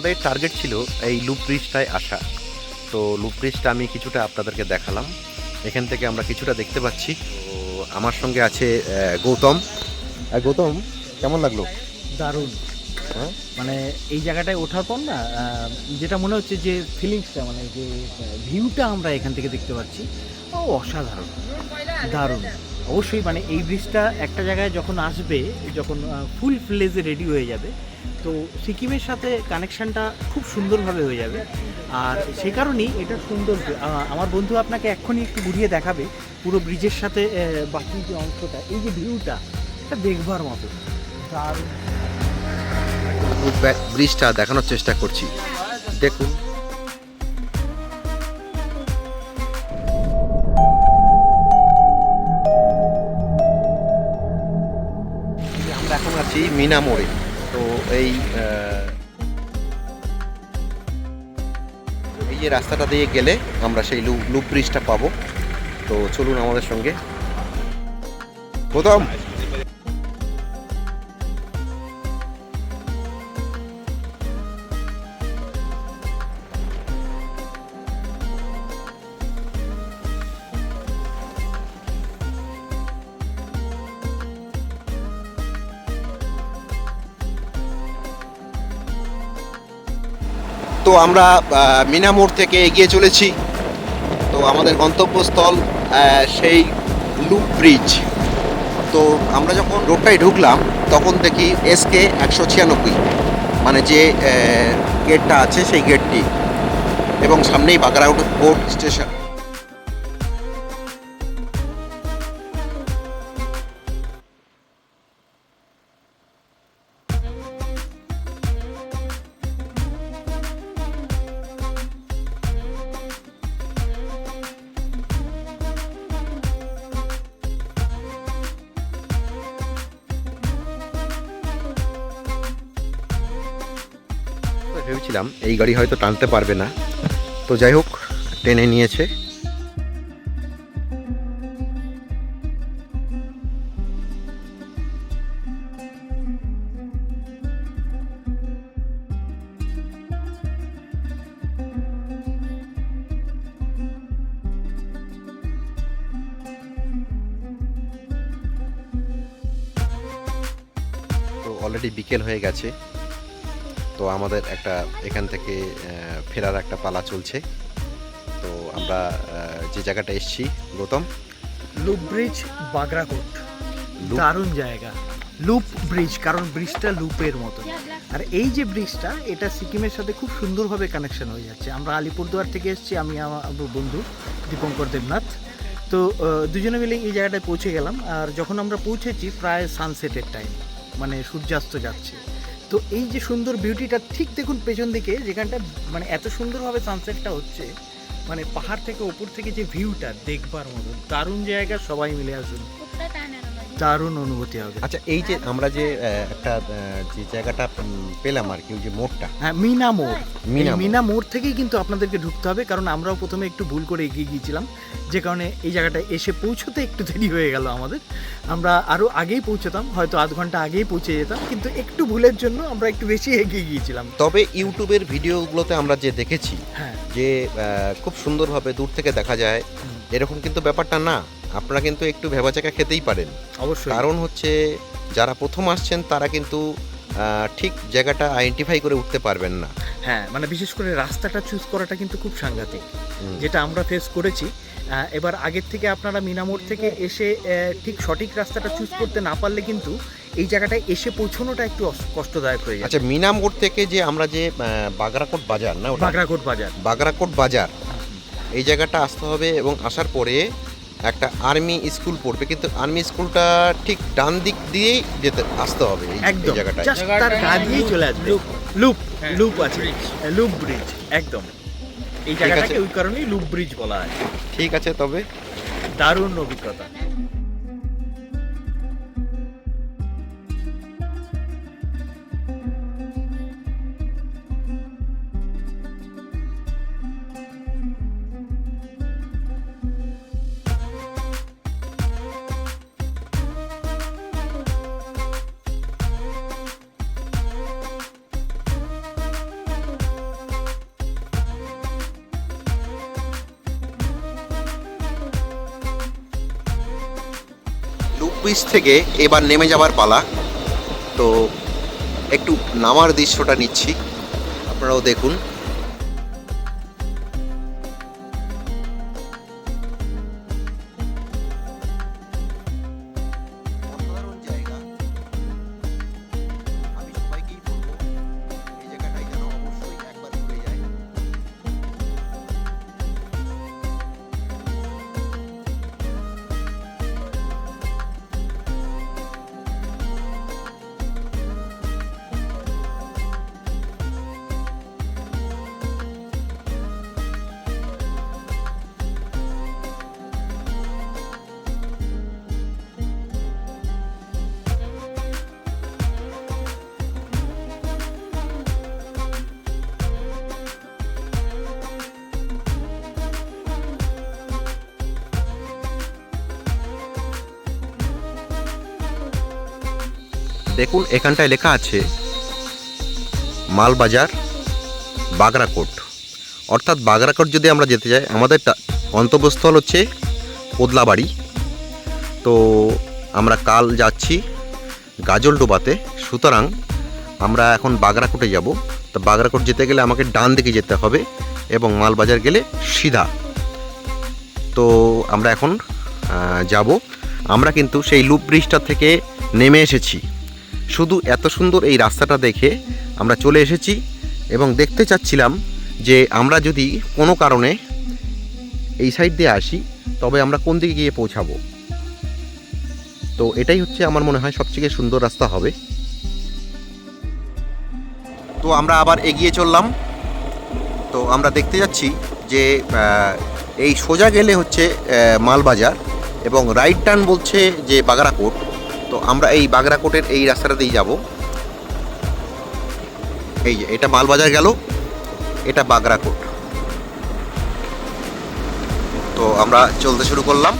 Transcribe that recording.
আমাদের টার্গেট ছিল এই লুপ ব্রিজটায় আসা। তো লুপ ব্রিজটা আমি কিছুটা আপনাদেরকে দেখালাম। এখান থেকে আমরা কিছুটা দেখতে পাচ্ছি। তো আমার সঙ্গে আছে গৌতম। গৌতম কেমন লাগল? দারুণ। হ্যাঁ? মানে এই জায়গাটায় ওঠার পর না যেটা মনে হচ্ছে যে ফিলিংসটা মানে যে ভিউটা আমরা এখান থেকে দেখতে পাচ্ছি ও অসাধারণ। দারুণ। অবশ্যই মানে এই ব্রিজটা একটা জায়গায় যখন আসবে যখন ফুল ফ্লেজে রেডি হয়ে যাবে তো সিকিমের সাথে কানেকশানটা খুব সুন্দরভাবে হয়ে যাবে। আর সে কারণেই এটা সুন্দর আমার বন্ধু আপনাকে এক্ষুনি একটু ঘুরিয়ে দেখাবে পুরো ব্রিজের সাথে বাকি যে অংশটা, এই যে ভিউটা, এটা দেখবার মতো। ব্যা- ব্রিজটা দেখানোর চেষ্টা করছি। দেখুন। আমরা এখন আছি মিনা মোড়ে। তো এই এই যে রাস্তাটা দিয়ে গেলে আমরা সেই লুপ ব্রিজটা পাবো। তো চলুন আমাদের সঙ্গে। প্রথম। তো আমরা মিনামোড় থেকে এগিয়ে চলেছি। তো আমাদের গন্তব্যস্থল সেই লুপ ব্রিজ। তো আমরা যখন রোডটায় ঢুকলাম, তখন দেখি এসকে একশো ছিয়ানব্বই মানে যে গেটটা আছে সেই গেটটি এবং সামনেই বাগরাকোট স্টেশন ভেবেছিলাম এই গাড়ি হয়তো টানতে পারবে না। তো যাই হোক, টেনে নিয়েছে। অলরেডি বিকেল হয়ে গেছে। তো আমাদের একটা এখান থেকে ফেরার একটা পালা চলছে। তো আমরা যে জায়গাটা এসেছি গৌতম। Loop bridge Bagrakot. দারুণ জায়গা। লুপ ব্রিজ কারণ ব্রিজটা লুপের মতো আর এই যে ব্রিজটা এটা সিকিমের সাথে খুব সুন্দরভাবে কানেকশন হয়ে যাচ্ছে। আমরা আলিপুরদুয়ার থেকে এসেছি আমি আমার বন্ধু দীপঙ্কর দেবনাথ। তো দুজনে মিলে এই জায়গাটায় পৌঁছে গেলাম। আর যখন আমরা পৌঁছেছি প্রায় সানসেটের টাইম মানে সূর্যাস্ত যাচ্ছে। তো এই যে সুন্দর বিউটিটা ঠিক দেখুন পেছন দিকে, যেখানটা মানে এত সুন্দরভাবে সানসেটটা হচ্ছে মানে পাহাড় থেকে ওপর থেকে যে ভিউটা দেখবার মতো, দারুণ জায়গা, সবাই মিলে আসুন। দারুণ অনুভূতি হবে। আচ্ছা এই যে আমরা যে একটা যে জায়গাটা পেলাম আর কি ওই যে মোড়টা। হ্যাঁ মিনা মোড়। মিনা মোড়। মিনা মোড় থেকেই কিন্তু আপনাদেরকে ঢুকতে হবে কারণ আমরাও প্রথমে একটু ভুল করে এগিয়ে গিয়েছিলাম যে কারণে এই জায়গাটায় এসে পৌঁছতে একটু দেরি হয়ে গেল আমাদের। আমরা আরও আগেই পৌঁছতাম হয়তো আধ ঘণ্টা আগেই পৌঁছে যেতাম কিন্তু একটু ভুলের জন্য আমরা একটু বেশি এগিয়ে গিয়েছিলাম। তবে ইউটিউবের ভিডিওগুলোতে আমরা যে দেখেছি হ্যাঁ। যে খুব সুন্দরভাবে দূর থেকে দেখা যায় এরকম কিন্তু ব্যাপারটা না। আপনারা কিন্তু একটু ভেবাচাকা খেতেই পারেন। অবশ্যই। কারণ হচ্ছে যারা প্রথম আসছেন তারা কিন্তু ঠিক জায়গাটা আইডেন্টিফাই করে উঠতে পারবেন না। হ্যাঁ মানে বিশেষ করে রাস্তাটা চুজ করাটা কিন্তু খুব সাংঘাতিক। যেটা আমরা ফেস করেছি এবার আগের থেকে আপনারা মিনামোড় থেকে এসে ঠিক সঠিক রাস্তাটা চুজ করতে না পারলে কিন্তু এই জায়গাটায় এসে পৌঁছানোটা একটু কষ্টদায়ক হয়ে যায়। আচ্ছা মিনা মোড় থেকে যে আমরা যে বাগরাকোট বাজার না বাগরাকোট বাজার। বাগরাকোট বাজার। এই জায়গাটা আসতে হবে এবং আসার পরে একটা আর্মি স্কুল পড়বে কিন্তু আর্মি স্কুলটা ঠিক ডান দিক দিয়েই যেতে আসতে হবে এই- একদম। জায়গাটা তার চলে আসবে। লুপ লুপ আছে। লুপ ব্রিজ একদম। এই জায়গাটাকে আছে। ওই কারণেই লুপ ব্রিজ বলা হয়। ঠিক আছে তবে দারুণ অভিজ্ঞতা। ব্রিজ থেকে এবার নেমে যাবার পালা। তো একটু নামার দৃশ্যটা নিচ্ছি। আপনারাও দেখুন। দেখুন, এখানটায় লেখা আছে, মালবাজার, বাগরাকোট। অর্থাৎ বাগরাকোট যদি আমরা যেতে যাই, আমাদের গন্তব্যস্থল হচ্ছে পোদলাবাড়ি। তো আমরা কাল যাচ্ছি গাজলডোবাতে সুতরাং আমরা এখন বাগরাকোটে যাব। তো বাগরাকোট যেতে গেলে আমাকে ডান দিকে যেতে হবে এবং মালবাজার গেলে সিধা। তো আমরা এখন যাব। আমরা কিন্তু সেই লুপ ব্রিজটা থেকে নেমে এসেছি। শুধু এত সুন্দর এই রাস্তাটা দেখে আমরা চলে এসেছি এবং দেখতে চাচ্ছিলাম যে আমরা যদি কোনো কারণে এই সাইড দিয়ে আসি, তবে আমরা কোন দিকে গিয়ে পৌঁছাবো। তো এটাই হচ্ছে আমার মনে হয় সবথেকে সুন্দর রাস্তা হবে। তো আমরা আবার এগিয়ে চললাম। তো আমরা দেখতে যাচ্ছি যে এই সোজা গেলে হচ্ছে মালবাজার এবং রাইট টার্ন বলছে যে বাগরাকোট তো আমরা এই বাগরাকোটের এই রাস্তাটাতেই যাব। এই যে, এটা মালবাজার গেল, এটা বাগরাকোট তো আমরা চলতে শুরু করলাম।